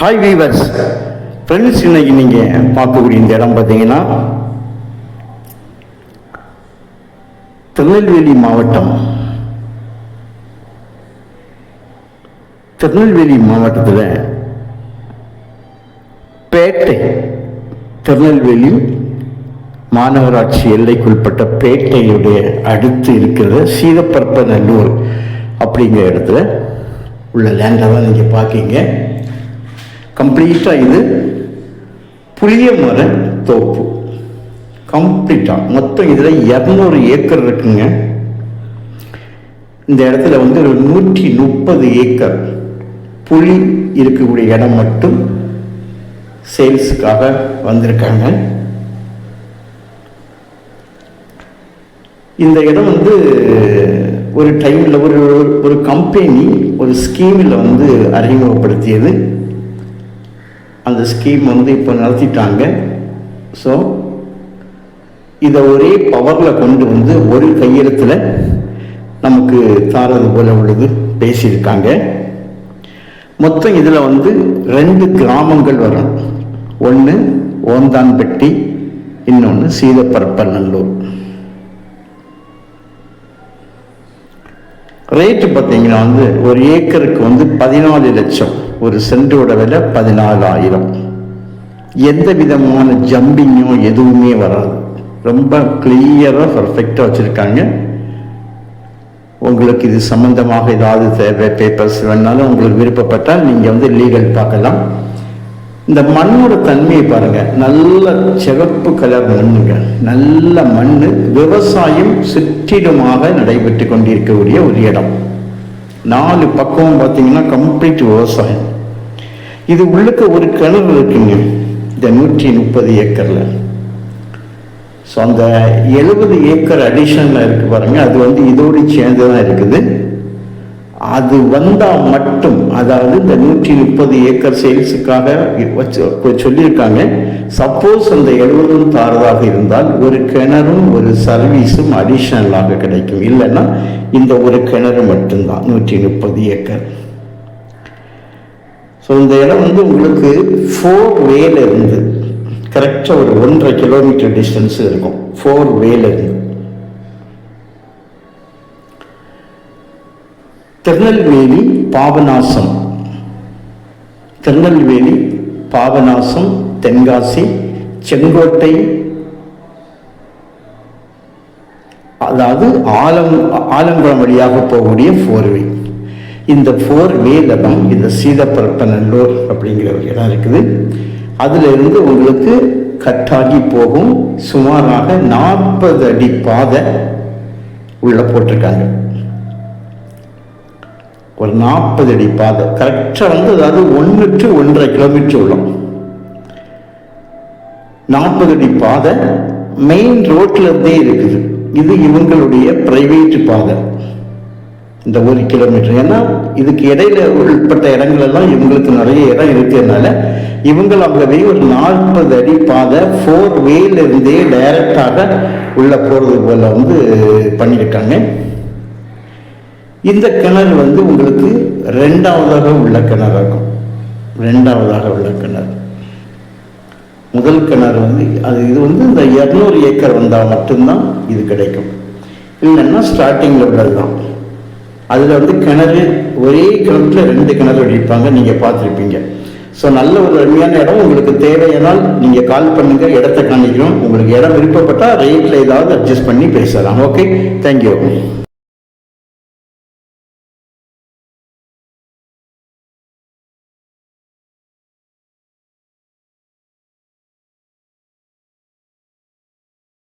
Hi viewers friends இன்னைக்கு நீங்கள் பார்க்கக்கூடிய இந்த இடம் பார்த்தீங்கன்னா திருநெல்வேலி மாவட்டம். திருநெல்வேலி மாவட்டத்தில் பேட்டை திருநெல்வேலி மாநகராட்சி எல்லைக்குள்பட்ட பேட்டையுடைய அடுத்து இருக்கிற சீதப்பரப்பநல்லூர் அப்படிங்கிற இடத்துல உள்ள லேண்டை தான் நீங்கள் பார்க்கீங்க. கம்ப்ளீட்டாக இது புளிய மர தோப்பு. கம்ப்ளீட்டாக மொத்தம் இதில் இரநூறு ஏக்கர் இருக்குங்க. இந்த இடத்துல வந்து ஒரு நூற்றி முப்பது ஏக்கர் புளி இருக்கக்கூடிய இடம் மட்டும் சேல்ஸுக்காக வந்திருக்காங்க. இந்த இடம் வந்து ஒரு டைமில் ஒரு ஒரு கம்பெனி ஒரு ஸ்கீமில் வந்து அறிமுகப்படுத்தியது. அந்த ஸ்கீம் வந்து இப்போ நடத்திட்டாங்க. ஸோ இதை ஒரே பவரில் கொண்டு வந்து ஒரு கையெழுத்தில் நமக்கு தாரது போல உள்ளது பேசியிருக்காங்க. மொத்தம் இதில் வந்து ரெண்டு கிராமங்கள் வரும். ஒன்று ஓந்தான்பட்டி இன்னொன்று சீதப்பரப்பநல்லூர். ரேட்டு பார்த்தீங்கன்னா வந்து ஒரு ஏக்கருக்கு வந்து பதினாலு லட்சம். ஒரு சென்டோட விலை பதினாலாயிரம். எந்த விதமான ஜம்பிங்கோ எதுவுமே வராது. ரொம்ப கிளியராக பர்ஃபெக்டாக வச்சுருக்காங்க. உங்களுக்கு இது சம்மந்தமாக ஏதாவது தேவை பேப்பர்ஸ் வேணாலும் உங்களுக்கு விருப்பப்பட்டால் நீங்கள் வந்து லீகல் பார்க்கலாம். இந்த மண்ணோட தன்மையை பாருங்க. நல்ல சிவப்பு கலர் மண்ணுங்க. நல்ல மண் விவசாயம் சிற்றிடமாக நடைபெற்று கொண்டிருக்கக்கூடிய ஒரு இடம். நாலு பக்கம் பார்த்தீங்கன்னா கம்ப்ளீட் விவசாயம். இது உள்ளுக்கு ஒரு கிணறு இருக்குங்க. இந்த நூற்றி முப்பது ஏக்கரில். ஸோ அந்த எழுபது ஏக்கர் அடிஷனில் இருக்கு பாருங்க. அது வந்து இதோடு சேர்ந்து தான் இருக்குது. அது வந்தால் மட்டும் அதாவது இந்த நூற்றி முப்பது ஏக்கர் சேல்ஸுக்காக வச்சு சொல்லியிருக்காங்க. சப்போஸ் அந்த எழுபதும் தாரதாக இருந்தால் ஒரு கிணறும் ஒரு சர்வீஸும் அடிஷனலாக கிடைக்கும். இல்லைன்னா இந்த ஒரு கிணறு மட்டும்தான் நூற்றி முப்பது ஏக்கர். ஸோ இந்த இடம் வந்து உங்களுக்கு ஃபோர் வேலேருந்து கரெக்டாக ஒரு ஒன்றரை கிலோமீட்டர் டிஸ்டன்ஸ் இருக்கும். ஃபோர் வேலேருந்து திருநெல்வேலி பாபநாசம். திருநெல்வேலி பாபநாசம் தென்காசி செங்கோட்டை அதாவது ஆலம் ஆலங்குளம் வழியாக போகக்கூடிய ஃபோர்வே இந்த ஃபோர் வேல இந்த சீதப்பரப்பநல்லூர் அப்படிங்கிற ஒரு இடம் இருக்குது. அதிலிருந்து உங்களுக்கு கட்டாகி போகும் சுமாராக நாற்பது அடி பாதை உள்ள போட்டிருக்காங்க. ஒரு நாற்பது அடி பாதை. கரெக்டாக வந்து அதாவது ஒன்று டு ஒன்றரை கிலோமீட்டர் உள்ளோம். நாற்பது அடி பாதை மெயின் ரோட்டில் இருந்தே இருக்குது. இது இவங்களுடைய பிரைவேட் பாதை. இந்த ஒரு கிலோமீட்டர் ஏன்னா இதுக்கு இடையில உள்பட்ட இடங்கள் எல்லாம் இவங்களுக்கு நிறைய இடம் இருக்கிறதுனால இவங்களாகவே ஒரு நாற்பது அடி பாதை ஃபோர் வேல இருந்தே டைரக்டாக உள்ளே போகிறது போல் வந்து பண்ணியிருக்காங்க. இந்த கிணறு வந்து உங்களுக்கு ரெண்டாவதாக உள்ள கிணறாகும் ரெண்டாவதாக உள்ள கிணறு. முதல் கிணறு வந்து அது இது வந்து இந்த இரநூறு ஏக்கர் வந்தால் மட்டும்தான் இது கிடைக்கும். இல்லைன்னா ஸ்டார்டிங்கில் உள்ளது தான் அதில் வந்து கிணறு ஒரே கிணத்துல ரெண்டு கிணறு அடிப்பாங்க நீங்கள் பார்த்துருப்பீங்க. ஸோ நல்ல ஒரு அருமையான இடம் உங்களுக்கு தேவையானால் நீங்கள் கால் பண்ணுங்கள் இடத்த காணிக்கிறோம் உங்களுக்கு இடம் விருப்பப்பட்டால் ரேட்டில் ஏதாவது அட்ஜஸ்ட் பண்ணி பேசலாம். Okay thank you